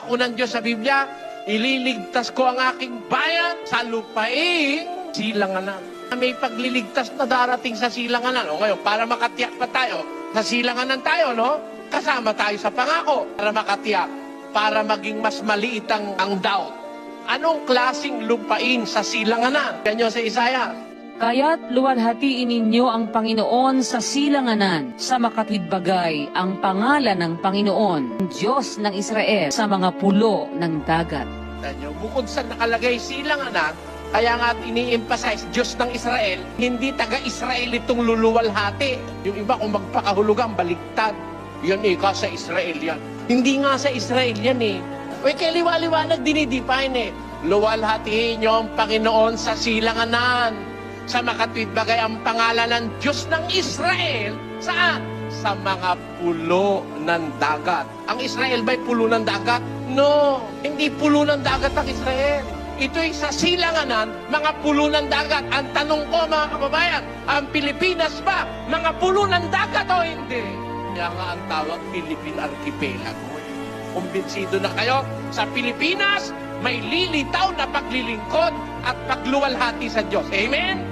pangako ng Diyos sa Biblia, ililigtas ko ang aking bayan sa lupain, silanganan. May pagliligtas na darating sa silanganan. O ngayon, para makatiyak pa tayo, sa silanganan tayo, no? Kasama tayo sa pangako para makatiyak, para maging mas maliit ang, ang doubt. Anong klasing lupain sa silanganan? Yan yun sa Isaiah. Kaya't luwalhatiin ninyo ang Panginoon sa silanganan, sa makatwidbagay ang pangalan ng Panginoon, Diyos ng Israel, sa mga pulo ng dagat. Tignan nyo, bukod sa nakalagay silanganan, kaya nga ini-emphasize Diyos ng Israel, hindi taga-Israel itong luluwalhati. Yung iba kung magpakahulugan, baliktad. Yan eh, sa Israel yan. Hindi nga sa Israel yan eh. Uy, kaya liwa-liwanag dinidefine eh. Luwalhatiin niyo ang Panginoon sa silanganan. Sa makatwid bagay ang pangalan ng Diyos ng Israel. Saan? Sa mga pulo ng dagat. Ang Israel ba'y pulo ng dagat? No, hindi pulo ng dagat ang Israel. Ito'y sa silanganan, mga pulo ng dagat. Ang tanong ko mga kababayan, ang Pilipinas ba, mga pulo ng dagat o hindi? Kaya nga ang tawag Philippine Archipelago. Kumbinsido na kayo, sa Pilipinas, may lilitaw na paglilingkod at pagluwalhati sa Diyos. Amen?